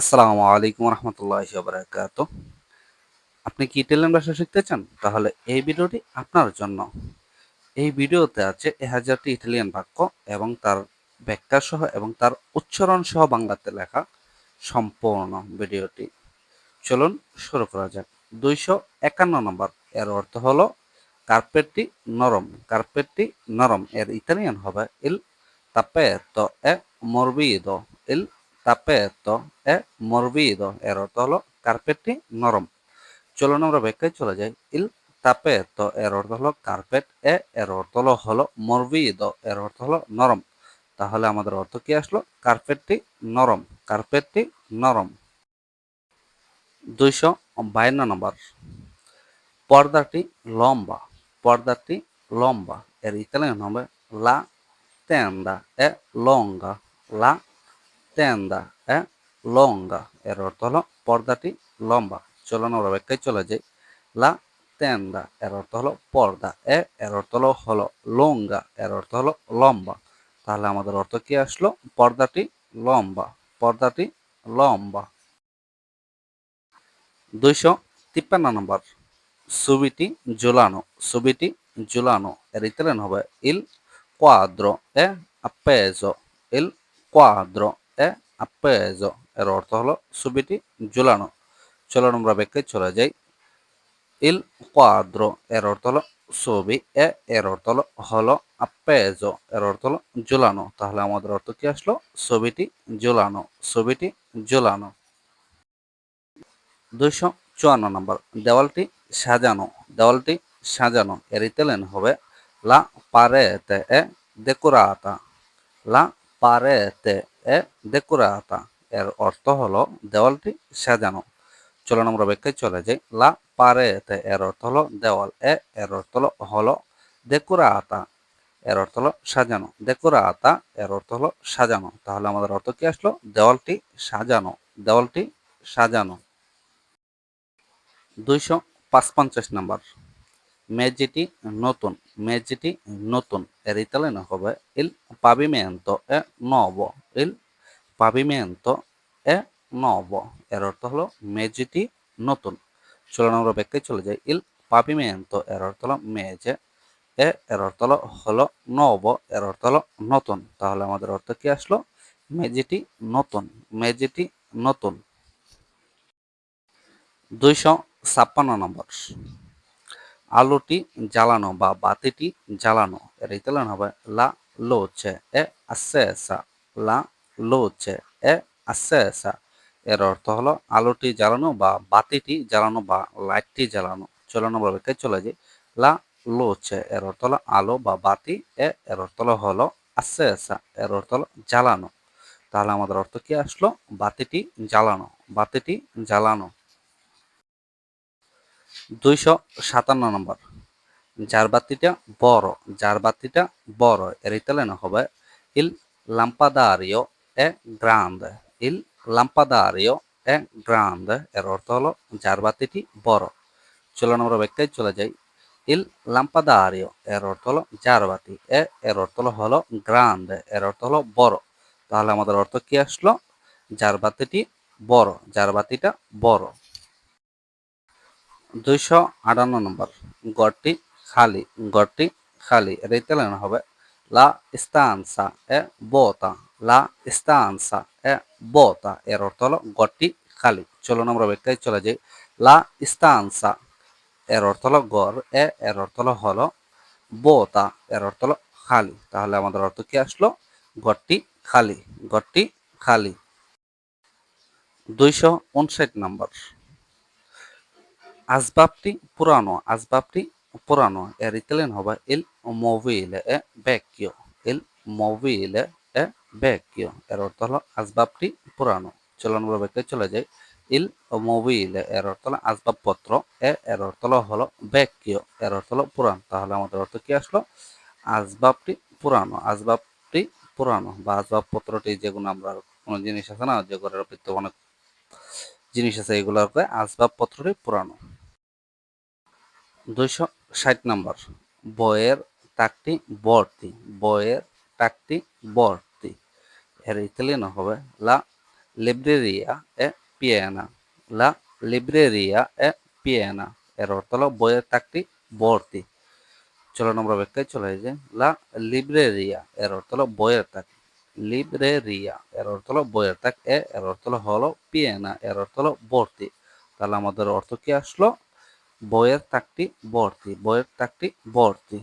আসসালামু আলাইকুম রহমতুল্লাহ বারাকাত আপনি কি ইটালিয়ান ভাষা শিখতে চান? তাহলে এই ভিডিওটি আপনার জন্য। এই ভিডিওতে আছে এ হাজারটি ইটালিয়ান বাক্য এবং তার ব্যাখ্যা সহ এবং তার উচ্চারণ সহ বাংলাতে লেখা সম্পূর্ণ ভিডিওটি। চলুন শুরু করা যাক। দুইশো একান্ন নম্বর। এর অর্থ হলো, কার্পেটটি নরম কার্পেটটি নরম। এর ইতালিয়ান হবে, ইল তাপেতো এ morbido ইল তাপেতো এ morbido এর অর্থ হলো কার্পেটটি নরম চলুন আমরা ব্যাখ্যায় চলে যাই ইল তাপেতো এর অর্থ হলো কার্পেট এ এর অর্থ হলো হলো morbido এর অর্থ হলো নরম তাহলে আমাদের অর্থ কি আসলো কার্পেটটি নরম কার্পেটটি নরম দুইশো বায়ান্ন নম্বর পর্দাটি লম্বা পর্দাটি লম্বা এর ইতালিয়ান হবে লা tenda è longa. লা tenda è লঙ্গা, এর অর্থ হলো পর্দাটি লম্বা। চলুন আমরা ব্যাখ্যায় চলে যাই। লা tenda এর অর্থ হলো পর্দা, এ, এর অর্থ হলো হলো লঙ্গা, এর অর্থ হলো লম্বা। তাহলে আমাদের অর্থ কি আসলো? পর্দাটি লম্বা পর্দাটি লম্বা। দুইশো তিপ্পান্ন নম্বর। ছবিটি ঝুলানো ছবিটি ঝুলানো। এর ইতালিয়ান হবে ইল কোয়াদ্র, এ appeso ইল quadro è appeso এর অর্থ হলো ছবিটি ঝুলানো। চলো আমরা ব্যাখ্যায় চলে যাই। ইল quadro এর অর্থ হলো ছবি এ এর অর্থ হলো হলো appeso এর অর্থ হলো ঝুলানো। তাহলে আমাদের অর্থ কি আসলো? ছবিটি ঝুলানো ছবিটি ঝুলানো। দুইশো চুয়ান্ন নম্বর, দেওয়ালটি সাজানো দেওয়ালটি সাজানো। এর ইতালিয়ান হবে লা parete è decorata লা parete è decorata এর অর্থ হলো দেওয়ালটি সাজানো। চলুন আমরা ব্যাখ্যায় চলে যাই। লা parete এর অর্থ হলো দেওয়াল। এ এর অর্থ হলো হলো decorata এর অর্থ হলো সাজানো। decorata এর অর্থ হলো সাজানো। তাহলে আমাদের অর্থ কি আসলো? দেওয়ালটি সাজানো। দেওয়ালটি সাজানো। দুইশো পাঁচপঞ্চাশ নাম্বার। মেজিটি নতুন মেজিটি নতুন। এর ইতালিয়ান হবে ইল pavimento è nuovo il pavimento è nuovo এর অর্থ হলো মেজিটি নতুন। চলুন আমরা ব্যাখ্যায় চলে যাই। ইল pavimento, এর অর্থ হলো মেজে এ, এর অর্থ হলো হলো নব এর অর্থ হলো নতুন। তাহলে আমাদের অর্থ কি আসলো? মেজিটি নতুন মেজিটি নতুন। দুইশো ছাপ্পান্ন নম্বর। আলোটি জ্বালানো বা বাতিটি জ্বালানো। এর হবে, লা লোচে এ আসেসা লা লোচে এ আসেসা এর অর্থ হলো আলোটি জ্বালানো বা বাতিটি জ্বালানো বা লাইটটি জ্বালানো। চলনো ব্যাখ্যা চলে যাই। লা লোচে এর অর্থ হলো আলো বা বাতি, এ এর অর্থ হলো হলো আসেসা এর অর্থ হলো জ্বালানো। তাহলে আমাদের অর্থ কি আসলো? বাতিটি জ্বালানো বাতিটি জ্বালানো। দুইশো সাতান্ন নম্বর। যার বাতিটা বড়, যার বাতিটা বড়, এর ইতালিয়ান হবে ইল লাম্পাদারিও এ গ্রান্দ। ইল লাম্পাদারিও এ গ্রান্দ, এর অর্থ হলো যার বাতিটি বড়। চলুন আমরা ব্যাখ্যায় চলে যাই। ইল লাম্পাদারিও, এর অর্থ হলো যার বাতি। এ, এর অর্থ হলো হলো গ্রান্ড এর অর্থ হলো বড়। তাহলে আমাদের অর্থ কি আসলো? যার বাতিটি বড়, যার বাতিটা বড়। দুইশো আটান্ন নম্বর। গড়টি খালি গড়টি খালি এটা হবে লা stanza এ বোতা, লা stanza এ বোতা, এর অর্থ হলো গড়টি খালি। চলুন আমরা ব্যাখ্যায় চলে যাই। লা stanza এর অর্থ হলো গড়, এ, এর অর্থ হলো হলো বোতা, এর অর্থ হলো খালি। তাহলে আমাদের অর্থ কি আসলো? গড়টি খালি গড়টি খালি। দুইশো উনষাট নম্বর। আসবাবটি পুরানো আসবাবটি পুরানো। এর ইতালিয়ান হবে ইল মোবিলে এ vecchio ইল মোবিলে এ vecchio এর অর্থ হলো আসবাবটি পুরানো। চলুন ব্যাখ্যায় চলে যায় ইল মোবিলে, এর অর্থ হলো আসবাবপত্র এ, এর অর্থ হলো vecchio এর অর্থ হলো পুরান। তাহলে আমাদের অর্থ কি আসলো? আসবাবটি পুরানো আসবাবটি পুরানো বা আসবাবপত্রটি যেগুলো আমরা কোনো জিনিস আছে না, যে ঘরের অনেক জিনিস আছে এগুলোকে আসবাবপত্রটি পুরানো। দুইশো ষাট নম্বর। বইয়ের তাকটি বর্তি বইয়ের তাকটি বর্তি এর ইতালিয়ান হবে লা লিব্রেরিয়া এ পিয়েনা, লা লিব্রেরিয়া এ পিয়েনা। এর অর্থ হলো বইয়ের তাকটি ভর্তি চলুন আমরা ব্যাখ্যায় চলে যাই লা লিব্রেরিয়া, এর অর্থ হলো বইয়ের তাক লিব্রেরিয়া, এর অর্থ হলো বইয়ের তাক এ, এর অর্থ হলো হলো পিয়েনা, এর অর্থ হলো ভর্তি তাহলে আমাদের অর্থ কি আসলো? বইয়ের তাকটি ভর্তি বইয়ের তাকটি ভর্তি